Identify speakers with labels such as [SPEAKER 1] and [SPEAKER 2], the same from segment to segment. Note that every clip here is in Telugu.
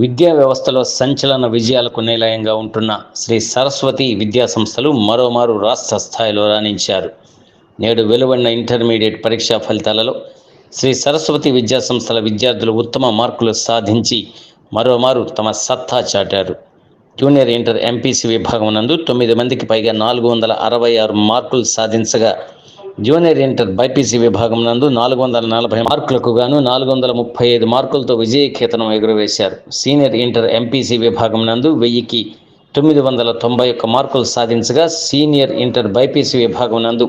[SPEAKER 1] విద్యా వ్యవస్థలో సంచలన విజయాలకు నిలయంగా ఉంటున్న శ్రీ సరస్వతి విద్యా సంస్థలు మరోమారు రాష్ట్ర స్థాయిలో రాణించారు. నేడు వెలువడిన ఇంటర్మీడియట్ పరీక్షా ఫలితాలలో శ్రీ సరస్వతి విద్యా సంస్థల విద్యార్థులు ఉత్తమ మార్కులు సాధించి మరోమారు తమ సత్తా చాటారు. జూనియర్ ఇంటర్ ఎంపీసీ విభాగం నందు తొమ్మిది మందికి పైగా నాలుగు వందల అరవై ఆరు మార్కులు సాధించగా జూనియర్ ఇంటర్ బైపీసీ విభాగం నందు నాలుగు వందల నలభై మార్కులకు గాను నాలుగు వందల ముప్పై ఐదు మార్కులతో విజయకేతనం ఎగురవేశారు. సీనియర్ ఇంటర్ ఎంపీసీ విభాగం నందు వెయ్యికి తొమ్మిది వందల తొంభై ఒక్క మార్కులు సాధించగా సీనియర్ ఇంటర్ బైపీసీ విభాగం నందు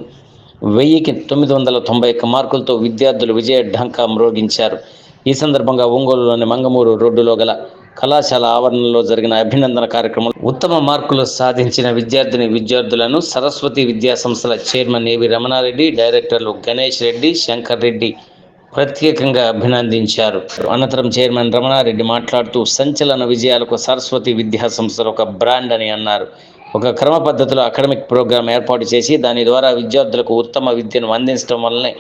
[SPEAKER 1] వెయ్యికి తొమ్మిది వందల తొంభై ఒక్క మార్కులతో విద్యార్థులు విజయ ఢంకా మ్రోగించారు. ఈ సందర్భంగా ఒంగోలులోని మంగమూరు రోడ్డులో గల కళాశాల ఆవరణలో జరిగిన అభినందన కార్యక్రమంలో ఉత్తమ మార్కులు సాధించిన విద్యార్థిని విద్యార్థులను సరస్వతి విద్యా సంస్థల చైర్మన్ ఏవి రమణారెడ్డి డైరెక్టర్లు గణేష్ రెడ్డి శంకర్ రెడ్డి ప్రత్యేకంగా అభినందించారు. అనంతరం చైర్మన్ రమణారెడ్డి మాట్లాడుతూ సంచలన విజయాలకు సరస్వతి విద్యా సంస్థలు ఒక బ్రాండ్ అని అన్నారు. ఒక క్రమ పద్ధతిలో అకాడమిక్ ప్రోగ్రాం ఏర్పాటు చేసి దాని ద్వారా విద్యార్థులకు ఉత్తమ విద్యను అందించడం వల్లనే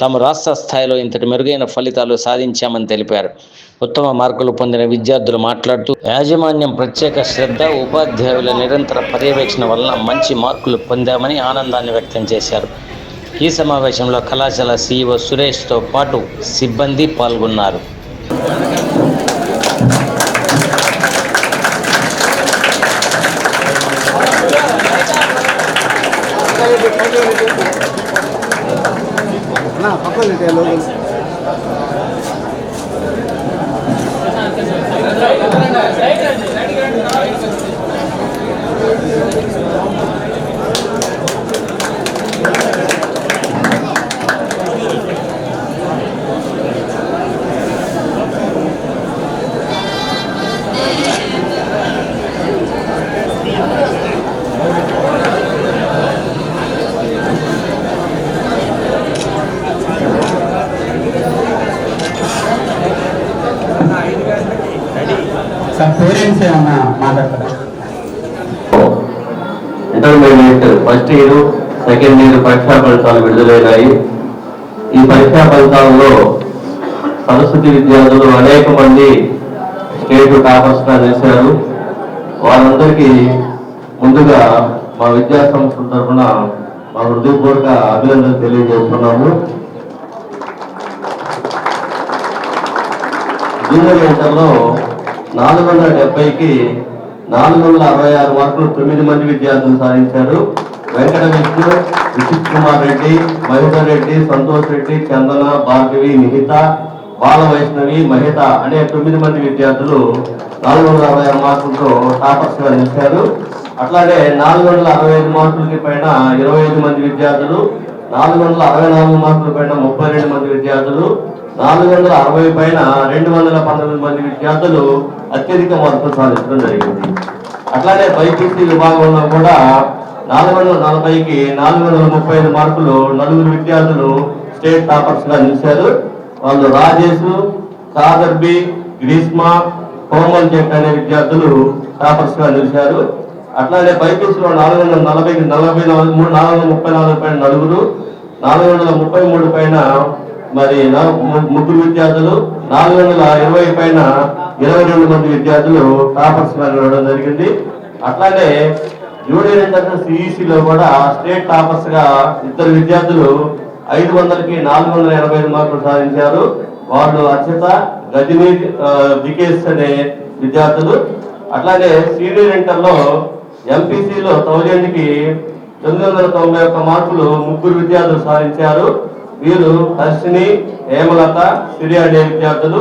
[SPEAKER 1] తాము రాష్ట్ర స్థాయిలో ఇంతటి మెరుగైన ఫలితాలు సాధించామని తెలిపారు. ఉత్తమ మార్కులు పొందిన విద్యార్థులు మాట్లాడుతూ యాజమాన్యం ప్రత్యేక శ్రద్ధ ఉపాధ్యాయుల నిరంతర పర్యవేక్షణ వలన మంచి మార్కులు పొందామని ఆనందాన్ని వ్యక్తం చేశారు. ఈ సమావేశంలో కళాశాల సీఈఓ సురేష్తో పాటు సిబ్బంది పాల్గొన్నారు.
[SPEAKER 2] పక్కన పేరెంట్స్ ఏమన్నా మాట్లాడతారా?
[SPEAKER 3] Intermediate first year second year పరీక్షా ఫలితాలు విడుదలైనాయి. ఈ పరీక్షా ఫలితాల్లో సరస్వతి విద్యార్థులు అనేక మంది స్టేట్ టాపర్స్గా చేశారు వారందరికీ ముందుగా మా విద్యా సంస్థల తరఫున మా హృదయపూర్వక అభినందనలు తెలియజేస్తున్నాము. జూనియర్ ఇంటర్లో నాలుగు వందల డెబ్బైకి నాలుగు వందల అరవై ఆరు మార్కులు తొమ్మిది మంది విద్యార్థులు సాధించారు. వెంకట విష్ణు విశిత్ కుమార్ రెడ్డి మహిధర్ రెడ్డి సంతోష్ రెడ్డి చందన భార్గవి నిహిత బాల వైష్ణవి మహిత అనే తొమ్మిది మంది విద్యార్థులు నాలుగు వందల అరవై ఆరు మార్కులతో టాపర్స్గా నిలిచారు. అట్లాగే నాలుగు వందల అరవై ఐదు మార్కులకి పైన ఇరవై ఐదు మంది విద్యార్థులు నాలుగు వందల అరవై నాలుగు మార్కుల పైన ముప్పై రెండు మంది విద్యార్థులు నాలుగు వందల అరవై పైన రెండు వందల పంతొమ్మిది మంది విద్యార్థులు అత్యధిక మద్దతు సాధించడం జరిగింది. అట్లానే బైపీసీ విభాగంలో కూడా నాలుగు వందల నలభైకి నాలుగు వందల ముప్పై ఐదు మార్కులు నలుగురు విద్యార్థులు స్టేట్ టాపర్స్గా నిలిచారు. వాళ్ళు రాజేష్ కాదర్బి గ్రీష్మ కోమల్ జట్ అనే విద్యార్థులు టాపర్స్గా నిలిచారు. అట్లానే బైపీసీలో నాలుగు వందల నలభైకి నలభై నాలుగు మూడు నాలుగు వందల ముప్పై నాలుగు పైన నలుగురు నాలుగు వందల ముప్పై మూడు పైన మరి ముగ్గురు విద్యార్థులు నాలుగు వందల ఇరవై పైన ఇరవై రెండు మంది విద్యార్థులు టాపర్స్గా జరిగింది. అట్లానే జూనియర్ ఇంటర్ సిఈసిలో కూడా స్టేట్ టాపర్స్గా ఇద్దరు విద్యార్థులు ఐదు వందలకి నాలుగు వందల ఎనభై ఐదు మార్కులు సాధించారు. వాళ్ళు అర్చిత గజనీ ఆ, వికేష్ అనే విద్యార్థులు. అట్లానే సీనియర్ ఇంటర్లో ఎంపీసీలో థౌజండ్ తొమ్మిది వందల తొంభై ఒక్క మార్కులు ముగ్గురు విద్యార్థులు సాధించారు. వీరు హర్షిని హేమలత సిరి అనే విద్యార్థులు.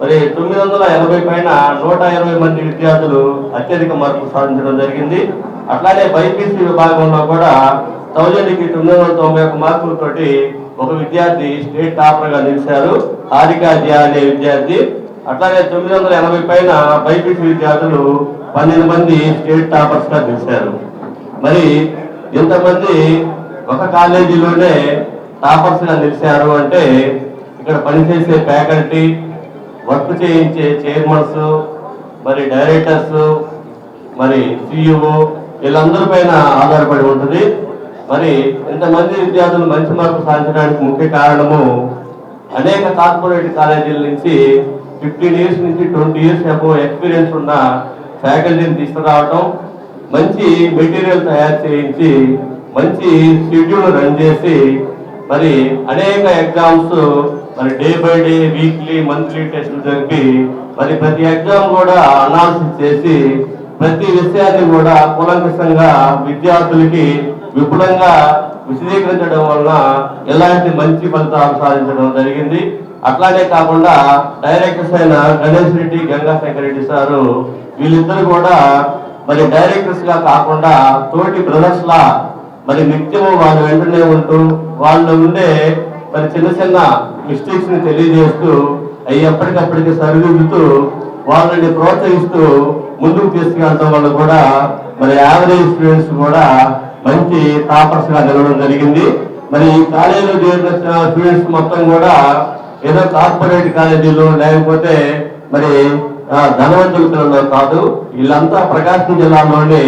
[SPEAKER 3] మరి తొమ్మిది వందల ఎనభై పైన నూట ఇరవై మంది విద్యార్థులు అత్యధిక మార్కులు సాధించడం జరిగింది. అట్లానే బైపీసీ విభాగంలో కూడా థౌజండ్కి తొమ్మిది వందల తొంభై ఒక్క మార్కులతోటి ఒక విద్యార్థి స్టేట్ టాపర్గా నిలిచారు హారికా జియా అనే విద్యార్థి. అట్లానే తొమ్మిది వందల ఎనభై పైన బైపీసీ విద్యార్థులు పన్నెండు మంది స్టేట్ టాపర్స్గా నిలిచారు. మరి ఇంతమంది ఒక కాలేజీలోనే టాపర్స్గా నిలిచారు అంటే ఇక్కడ పనిచేసే ఫ్యాకల్టీ వర్క్ చేయించే చైర్మన్స్ మరి డైరెక్టర్స్ మరి సిఇఓ వీళ్ళందరి పైన ఆధారపడి ఉంటుంది. మరి ఇంతమంది విద్యార్థులు మంచి మార్పు సాధించడానికి ముఖ్య కారణము అనేక కార్పొరేట్ కాలేజీల నుంచి ఫిఫ్టీన్ ఇయర్స్ నుంచి ట్వంటీ ఇయర్స్ అబో ఎక్స్పీరియన్స్ ఉన్న ఫ్యాకల్టీని తీసుకురావటం మంచి మెటీరియల్ తయారు చేయించి మంచి షెడ్యూల్ రన్ చేసి మరి అనేక ఎగ్జామ్స్ మరి day by day weekly monthly టెస్టులు జరిపి మరి ప్రతి ఎగ్జామ్ కూడా అనాలిసిస్ చేసి ప్రతి విషయాన్ని కూడా కూలంకషంగా విద్యార్థులకి విపులంగా విశదీకరించడం వలన ఎలాంటి మంచి ఫలితాలు సాధించడం జరిగింది. అట్లానే కాకుండా డైరెక్టర్స్ అయిన గణేష్ రెడ్డి గంగాశంకర్ రెడ్డి సారు వీళ్ళిద్దరు కూడా మరి డైరెక్టర్స్గా కాకుండా తోటి బ్రదర్స్ లా మరి నిత్యము వాళ్ళ వెంటనే ఉంటూ వాళ్ళు ఉండే మరి చిన్న చిన్న మిస్టేక్స్ని తెలియజేస్తూ అవి ఎప్పటికప్పటికి సరిదిద్దుతూ వాళ్ళని ప్రోత్సహిస్తూ ముందుకు తీసుకెళ్ళడం వల్ల కూడా మరి యావరేజ్ స్టూడెంట్స్ కూడా మంచి టాపర్స్గా నిలవడం జరిగింది. మరి ఈ కాలేజీలో చేరిన స్టూడెంట్స్ మొత్తం కూడా ఏదో కార్పొరేట్ కాలేజీలు లేకపోతే మరి ధనవంతులు కాదు వీళ్ళంతా ప్రకాశం జిల్లాలోని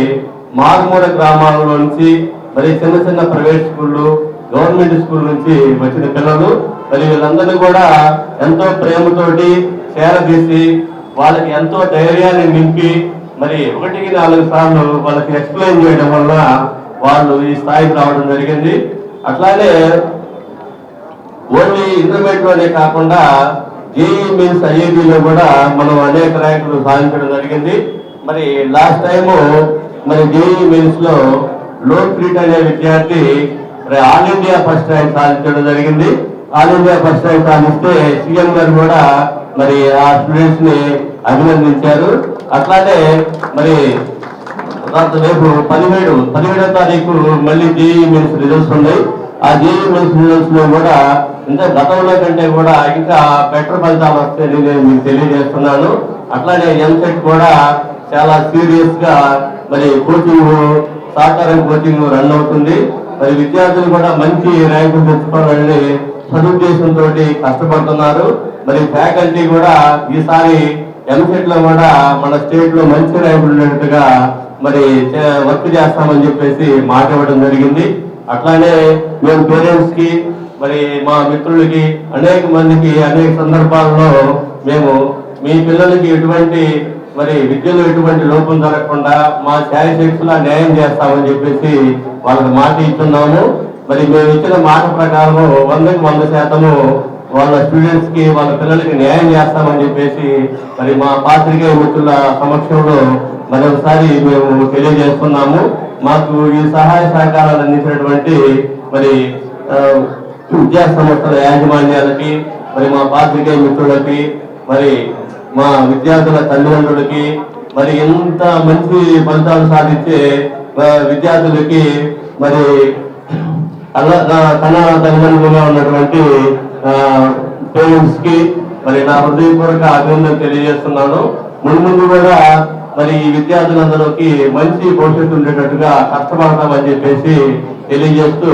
[SPEAKER 3] మారుమూల గ్రామాల నుంచి మరి చిన్న చిన్న ప్రైవేట్ స్కూళ్ళు గవర్నమెంట్ స్కూల్ నుంచి వచ్చిన పిల్లలు మరి వీళ్ళందరినీ కూడా ఎంతో ప్రేమతోటి చేరదీసి వాళ్ళకి ఎంతో ధైర్యాన్ని నింపి మరి ఒకటికి నాలుగు సార్లు వాళ్ళకి ఎక్స్ప్లెయిన్ చేయడం వల్ల వాళ్ళు ఈ స్థాయికి రావడం జరిగింది. అట్లానే ఓన్లీ ఇంటర్మీడియట్లోనే కాకుండా జేఈ మీన్స్ ఐఐటీలో కూడా మనం అనేక ర్యాంకులు సాధించడం జరిగింది. మరి లాస్ట్ టైము మరి జేఈ మీన్స్లో లోక్ క్రీట్ అనే విద్యార్థి మరి ఆల్ ఇండియా ఫస్ట్ ర్యాంక్ సాధించడం జరిగింది. ఆల్ ఇండియా ఫస్ట్ ర్యాంక్ సాధిస్తే సీఎం గారు కూడా మరి ఆ స్టూడెంట్స్ని అభినందించారు. అట్లానే మరి రేపు పదిహేడు పదిహేడో తారీఖు మళ్ళీ జేఈ మెయిన్స్ రిజల్ట్స్ ఉన్నాయి. ఆ జేఈ మెయిన్స్ రిజల్ట్స్లో కూడా ఇంకా గతంలో కంటే కూడా ఇంకా బెటర్ ఫలితాలు వస్తాయని నేను మీకు తెలియజేస్తున్నాను. అట్లానే ఎంసెట్ కూడా చాలా సీరియస్గా మరి కోచింగ్ సహకారం కోచింగ్ రన్ అవుతుంది. మరి విద్యార్థులు కూడా మంచి ర్యాంకులు తెచ్చుకోవాలని సదుద్దేశంతో కష్టపడుతున్నారు. మరి ఫ్యాకల్టీ కూడా ఈసారి ఎంసెట్లో కూడా మన స్టేట్లో మంచి ర్యాంకులు ఉన్నట్టుగా మరి చే- వర్క్ చేస్తామని చెప్పేసి మాట ఇవ్వడం జరిగింది. అట్లానే మేము పేరెంట్స్కి మరి మా మిత్రులకి అనేక మందికి అనేక సందర్భాల్లో మేము మీ పిల్లలకి ఎటువంటి మరి విద్యలో ఎటువంటి లోపం జరగకుండా మా శారీశక్తులా న్యాయం చేస్తామని చెప్పేసి వాళ్ళకి మాట ఇస్తున్నాము మరి మేము ఇచ్చిన మాట ప్రకారము వందకి వంద శాతము వాళ్ళ స్టూడెంట్స్కి వాళ్ళ పిల్లలకి న్యాయం చేస్తామని చెప్పేసి మరి మా పాత్రికేయ మిత్రుల సమక్షంలో మరొకసారి మేము తెలియజేస్తున్నాము. మాకు ఈ సహాయ సహకారాలు అందించినటువంటి మరి విద్యా సంస్థల యాజమాన్యాలకి మరి మా పాత్రికేయ మిత్రులకి మరి మా విద్యార్థుల తల్లిదండ్రులకి మరి ఎంత మంచి ఫలితాలు సాధించే విద్యార్థులకి మరి అలా తన తల్లిదండ్రులుగా ఉన్నటువంటి పేరెంట్స్కి మరి నా హృదయపూర్వక అభినందన తెలియజేస్తున్నాను. ముందు ముందు కూడా మరి ఈ విద్యార్థులందరికీ మంచి భవిష్యత్తు ఉండేటట్టుగా కష్టపడతామని చెప్పేసి తెలియజేస్తూ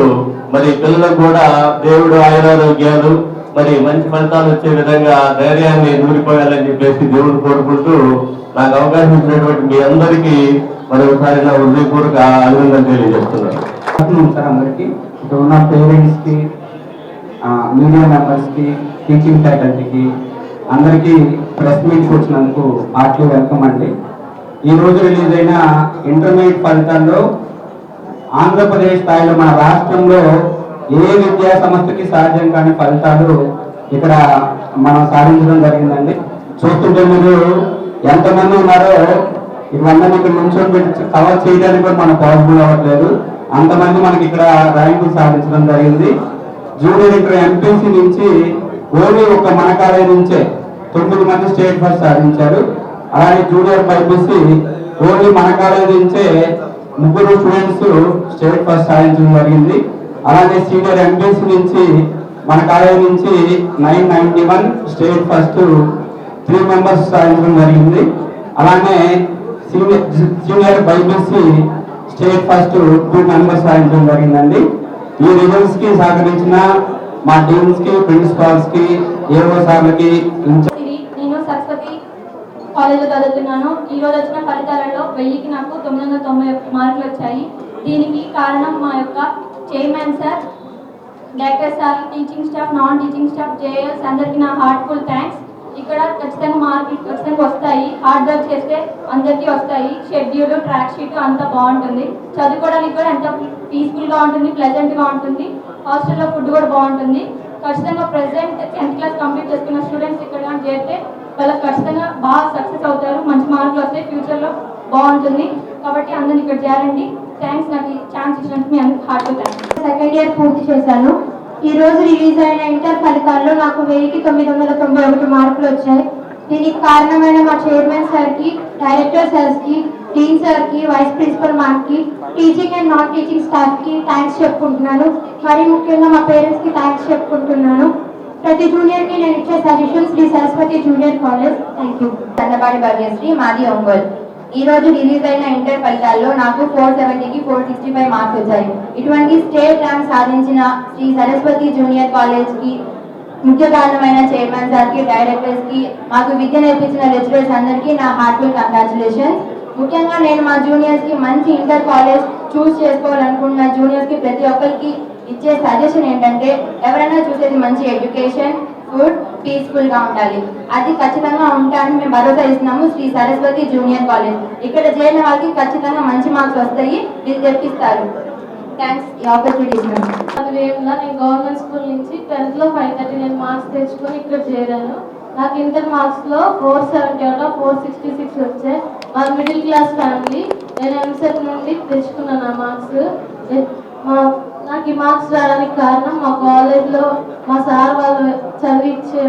[SPEAKER 3] మరి పిల్లలకు కూడా దేవుడు ఆయురారోగ్యాలు మరి మంచి ఫలితాలు వచ్చే విధంగా ధైర్యాన్ని నూరిపోయాలని చెప్పేసి దేవుడు కోరుకుంటూ నాకు అవకాశం ఇచ్చినటువంటి మీ అందరికీ మరొకసారి నా హృదయపూర్వక అభినందన తెలియజేస్తున్నాను.
[SPEAKER 2] ఆఫ్టర్నూన్ సార్ ఇక్కడ ఉన్న పేరెంట్స్కి మీడియా మెంబర్స్కి టీచింగ్ ఫ్యాకల్టీకి అందరికీ ప్రెస్ మీట్కి వచ్చినందుకు హార్ట్లీ వెల్కమ్ అండి. ఈ రోజు రిలీజ్ అయిన ఇంటర్మీడియట్ ఫలితాల్లో ఆంధ్రప్రదేశ్ స్థాయిలో మన రాష్ట్రంలో ఏ విద్యా సంస్థకి సాధ్యం కాని ఫలితాలు ఇక్కడ మనం సాధించడం జరిగిందండి. చూస్తుంటే మీరు ఎంతమంది ఉన్నారో ఇవన్నీ ఇక్కడ నుంచొని పెట్టి కవర్ చేయడానికి కూడా మనకు పాసిబుల్ అవ్వట్లేదు. అంతమంది మనకి ఇక్కడ ర్యాంకులు సాధించడం జరిగింది. జూనియర్ ఇక్కడ ఎంపీసీ నుంచి ఓన్లీ ఒక మన కాలేజ్ నుంచే తొమ్మిది మంది స్టేట్ ఫస్ట్ సాధించారు. అలాగే జూనియర్ బైపీసీ ఓన్లీ మన కాలేజ్ నుంచే ముగ్గురు స్టూడెంట్స్ స్టేట్ ఫస్ట్ సాధించడం జరిగింది. అలాగే సీనియర్ ఎంబీసీ నుంచి మన కాలేజ్ నుంచి nine ninety one state first three members సాధించడం జరిగింది. అలానే senior senior BiPC state first two members సాధించడం జరిగిందండి. ఈ రిజల్ట్స్కి సహకరించిన మా టీమ్స్కి ప్రిన్సిపాల్స్కి ఏవో సార్లకి
[SPEAKER 4] నేను సరస్వతి కాలేజ్లో చదువుతున్నాను. ఈ రోజు వచ్చిన ఫలితాలలో వెయ్యికి నాకు తొమ్మిది వందల తొంభై మార్కులు వచ్చాయి. దీనికి కారణం మా యొక్క chairman sir director sir teaching staff non teaching staff JLs అందరికీ నా హార్ట్ఫుల్ థ్యాంక్స్ ఇక్కడ ఖచ్చితంగా మార్కులు ఖచ్చితంగా వస్తాయి. హార్డ్ వర్క్ చేస్తే అందరికీ వస్తాయి. షెడ్యూల్ ట్రాక్ షీట్ అంతా బాగుంటుంది. చదువుకోవడానికి కూడా ఎంత పీస్ఫుల్గా ఉంటుంది ప్లెజెంట్గా ఉంటుంది. హాస్టల్లో ఫుడ్ కూడా బాగుంటుంది. ఖచ్చితంగా ప్రెసెంట్ టెన్త్ క్లాస్ కంప్లీట్ చేసుకున్న స్టూడెంట్స్ ఇక్కడ చేరితే వాళ్ళకి ఖచ్చితంగా బాగా సక్సెస్ అవుతారు. మంచి మార్కులు వస్తాయి. ఫ్యూచర్లో బాగుంటుంది. కాబట్టి అందరిని ఇక్కడ చేరండి. థ్యాంక్స్ నాకు ఛాన్స్ ఇచ్చినందుకు మీ అందరికి హార్ట్ థ్యాంక్స్
[SPEAKER 5] సెకండ్ ఇయర్ పూర్తి చేశాను. ఈ రోజు రిలీజ్ అయిన ఇంటర్ ఫలితాల్లో నాకు వెయ్యికి తొమ్మిది వందల తొంభై ఒకటి మార్కులు వచ్చాయి. దీనికి కారణమైన మా చైర్మన్ సార్కి డైరెక్టర్ సార్స్కి డీన్ సార్కి వైస్ ప్రిన్సిపల్ మ్యామ్కి టీచింగ్ అండ్ నాన్ టీచింగ్ స్టాఫ్కి థ్యాంక్స్ చెప్పుకుంటున్నాను. మరి ముఖ్యంగా మా పేరెంట్స్కి థ్యాంక్స్ చెప్పుకుంటున్నాను. ప్రతి జూనియర్కి నేను ఇచ్చే suggestion Sri Saraswati junior college thank you
[SPEAKER 6] Chandapati Bhagyashree మాది ఒంగోలు. ఈ రోజు రిలీజ్ అయిన ఇంటర్ ఫలితాల్లో నాకు ఫోర్ సెవెంటీకి ఫోర్ సిక్స్టీ ఫైవ్ మార్క్స్ వచ్చాయి. ఇటువంటి స్టేట్ ర్యాంక్ సాధించిన శ్రీ సరస్వతి జూనియర్ కాలేజ్కి ముఖ్య కారణమైన చైర్మన్ సార్కి డైరెక్టర్స్కి మాకు విద్య నేర్పించిన లెక్చరర్స్ అందరికీ నా హార్ట్ఫుల్ కంగ్రాచులేషన్స్. ముఖ్యంగా నేను మా జూనియర్స్కి మంచి ఇంటర్ కాలేజ్ చూస్ చేసుకోవాలనుకున్న జూనియర్స్కి ప్రతి ఒక్కరికి ఇచ్చే సజెషన్ ఏంటంటే ఎవరైనా చూసేది మంచి ఎడ్యుకేషన్ ఫుడ్ పీస్ఫుల్గా ఉండాలి. అది ఖచ్చితంగా ఉంటాయని మేము భరోసా ఇస్తున్నాము శ్రీ సరస్వతి జూనియర్ కాలేజ్. ఇక్కడ చేరిన వాళ్ళకి ఖచ్చితంగా మంచి మార్క్స్ వస్తాయి. ఇది తెప్పిస్తారు. థ్యాంక్స్. ఈ ఆపర్చునిటీ
[SPEAKER 4] నేను గవర్నమెంట్ స్కూల్ నుంచి టెన్త్లో ఫైవ్ థర్టీ నేను మార్క్స్ తెచ్చుకొని ఇక్కడ చేరాను. నాకు ఇంటర్ మార్క్స్లో ఫోర్ సెవెంటీ వల్ల ఫోర్ సిక్స్టీ సిక్స్ వచ్చాయి. మా మిడిల్ క్లాస్ ఫ్యామిలీ నేను ఎంసెట్ నుండి తెచ్చుకున్నాను ఆ మార్క్స్. మా నాకు మార్క్స్ రావడానికి కారణం మా కాలేజ్లో మా సార్ వాళ్ళు చదివించే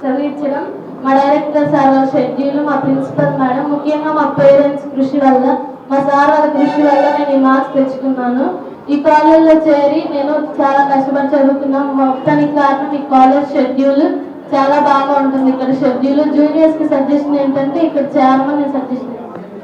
[SPEAKER 4] చదివించడం. మా డైరెక్టర్ సార్ వాళ్ళ షెడ్యూల్ మా ప్రిన్సిపల్ మేడం ముఖ్యంగా మా పేరెంట్స్ కృషి వల్ల మా సార్ వాళ్ళ కృషి వల్ల నేను ఈ మార్క్స్ తెచ్చుకున్నాను. ఈ కాలేజ్లో చేరి నేను చాలా కష్టపడి చదువుకున్నాను. మొత్తానికి కారణం ఈ కాలేజ్ షెడ్యూల్ చాలా బాగా ఉంటుంది. ఇక్కడ షెడ్యూల్ జూనియర్స్కి సజెషన్ ఏంటంటే ఇక్కడ చేరమని నేను సజెషన్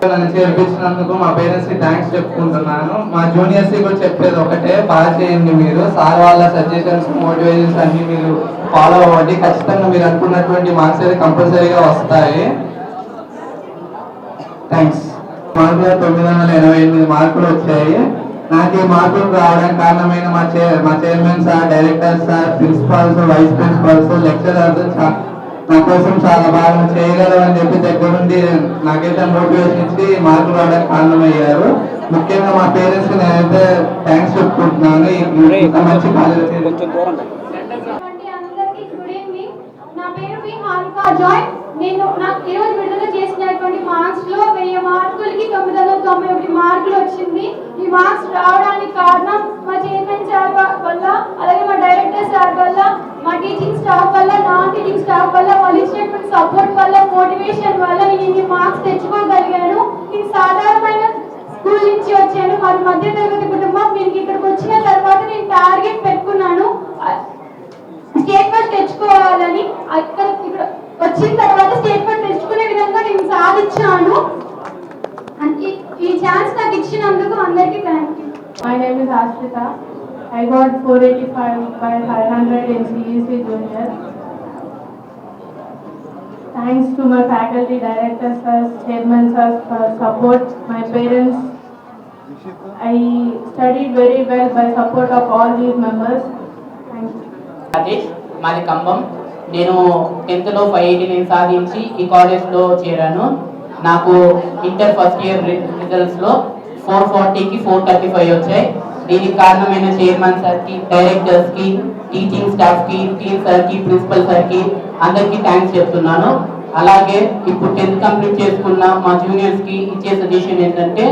[SPEAKER 7] చేర్పించినందుకు మా పేరెంట్స్కి థ్యాంక్స్ చెప్పుకుంటున్నాను. మా జూనియర్స్కి కూడా చెప్పేది ఒకటే బాగా చేయండి మీరు. సార్ వాళ్ళ సజెషన్స్ మోటివేషన్స్ అన్ని మీరు ఫాలో అవ్వండి. ఖచ్చితంగా మీరు అనుకున్నటువంటి మార్క్స్ అయితే కంపల్సరీగా వస్తాయి. థ్యాంక్స్ మార్కులు తొమ్మిది వందల ఎనభై ఎనిమిది మార్కులు వచ్చాయి. నాకు ఈ మార్కులు రావడానికి కారణమైన మా చైర్ మా chairman sir director sir principals vice principals lecturers నా కోసం చాలా బాగా చేయగలరు అని చెప్పి దగ్గరుండి నాకైతే మోటివేషన్ ఇచ్చి మార్కులు రావడానికి కారణమయ్యారు. ముఖ్యంగా మా పేరెంట్స్ నేనైతే థ్యాంక్స్ చెప్పుకుంటున్నాను. మంచి
[SPEAKER 5] నేను నాకు ఈరోజు విడుదల చేసినటువంటి మార్క్స్లో వెయ్యి మార్కులకి తొమ్మిది వందల తొంభై ఒకటి మార్కులు వచ్చింది. ఈ మార్క్స్ రావడానికి కారణం మా చైర్మన్ సార్ వల్ల అలాగే మా డైరెక్టర్ సార్ వల్ల మా టీచింగ్ స్టాఫ్ వల్ల నాన్ టీచింగ్ స్టాఫ్ వల్ల వాళ్ళు ఇచ్చినటువంటి సపోర్ట్ వల్ల మోటివేషన్ వల్ల నేను ఇన్ని మార్క్స్ తెచ్చుకోగలిగాను. ఇది సాధారణమైన స్కూల్ నుంచి వచ్చాను. మరి మధ్య తరగతి కుటుంబం. నేను ఇక్కడికి వచ్చిన తర్వాత నేను టార్గెట్ పెట్టుకున్నాను. స్టేట్ ఫస్ట్ అక్కడ ఇక్కడ వచ్చిన తర్వాత స్టేట్ ఫస్ట్ తెచ్చుకునే విధంగా నేను సాధించాను అంటే ఈ ఛాన్స్ నాకు ఇచ్చినందుకు అందరికీ thank you
[SPEAKER 4] My name is Ashrita. I got 485 by 500 in CEC Junior. Thanks to my faculty, directors, sir, chairman, sir, for support, my parents. I studied very well by support of all these members. Thank you.
[SPEAKER 8] Rajesh మాది ఖమ్మం నేను టెన్త్లో ఫైవ్ ఎయిటీ నైన్ సాధించి ఈ కాలేజ్లో చేరాను నాకు ఇంటర్ ఫస్ట్ ఇయర్ రిజల్ట్స్లో ఫోర్ ఫార్టీకి ఫోర్ థర్టీ ఫైవ్ వచ్చాయి. దీనికి కారణమైన చైర్మన్ సార్కి డైరెక్టర్స్కి టీచింగ్ స్టాఫ్కి టీమ్ సార్కి ప్రిన్సిపల్ సార్కి అందరికీ థ్యాంక్స్ చెప్తున్నాను. అలాగే ఇప్పుడు టెన్త్ కంప్లీట్ చేసుకున్న మా జూనియర్స్కి ఇచ్చే సజెషన్ ఏంటంటే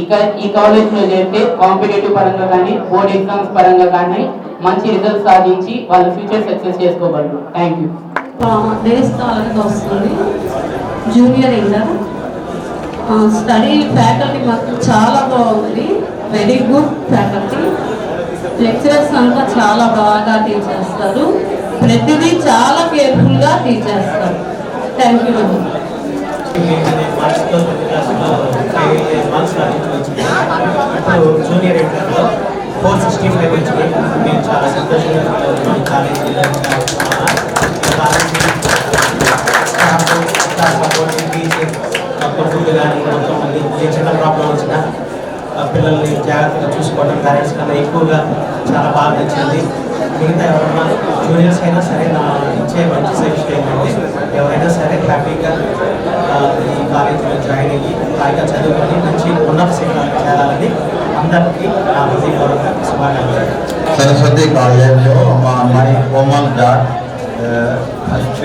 [SPEAKER 8] ఇక్కడ ఈ కాలేజ్లో చేరితే కాంపిటేటివ్ పరంగా కానీ బోర్డ్ ఎగ్జామ్స్ పరంగా కానీ మంచి రిజల్ట్ సాధించి వాళ్ళ ఫ్యూచర్ సక్సెస్ చేసుకోగలరు.
[SPEAKER 9] Thank you. వస్తుంది. జూనియర్ ఇంటర్ స్టడీ ఫ్యాకల్టీ మాత్రం చాలా బాగుంది. వెరీ గుడ్ ఫ్యాకల్టీ లెక్చరర్స్ అంతా చాలా బాగా టీచ్ చేస్తారు. ప్రతిదీ చాలా కేర్ఫుల్గా టీచ్ చేస్తారు. థ్యాంక్ యూ
[SPEAKER 10] మార్క్స్లో జూనియర్ ఇంటర్లో ఫోర్ సిక్స్టీ ఫైవ్ వచ్చింది మేము చాలా సంతోషంగా ఉన్నాం కాలేజీ ఫుడ్ కానీ మొత్తం మళ్ళీ ఏ చిన్న ప్రాబ్లం వచ్చినా పిల్లల్ని జాగ్రత్తగా చూసుకోవడం పేరెంట్స్ కన్నా ఎక్కువగా చాలా బాగా నచ్చింది. మిగతా ఎవరైనా జూనియర్స్ అయినా సరే నా ఇచ్చే మంచి సజెషన్ ఏంటంటే ఎవరైనా సరే హ్యాపీగా ఈ కాలేజీలో జాయిన్ అయ్యి హాయిగా చదువుకొని మంచి ఉన్నత శిక్షణ చేరాలని అందరికీ నా హృదయపూర్వక శుభాకాంక్షలు.
[SPEAKER 11] సరస్వతి కాలేజ్లో మా అమ్మాయి డాట్ ఫస్ట్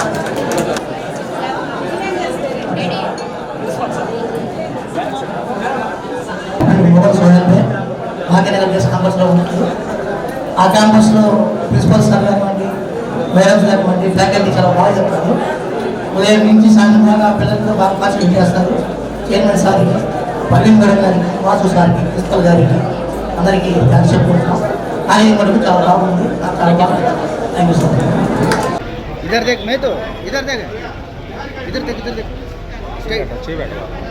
[SPEAKER 12] భాగ్యనగర్ బేస్ క్యాంపస్లో ఉన్నాడు ఆ క్యాంపస్లో ప్రిన్సిపల్ సార్ కానివ్వండి మేడమ్స్ కానివ్వండి ఫ్యాకల్టీ చాలా బాగా చెప్తారు. ఉదయం నుంచి సాయంత్రం దాకా పిల్లలతో బాగా కాన్సన్ట్రేట్ చేస్తారు. చైర్మన్ సార్కి పల్లి గారికి వాసు సార్కి ప్రిన్సిపల్ గారికి అందరికీ థ్యాంక్స్ చెప్పుకుంటున్నాం. కానీ మనకు చాలా బాగుంది. నాకు చాలా బాగా థ్యాంక్ యూ సార్.
[SPEAKER 11] ఇద్దరు దగ్గర మేతో ఇద్దరు దగ్గర ఇద్దరు దగ్గర ఇద్దరు దగ్గర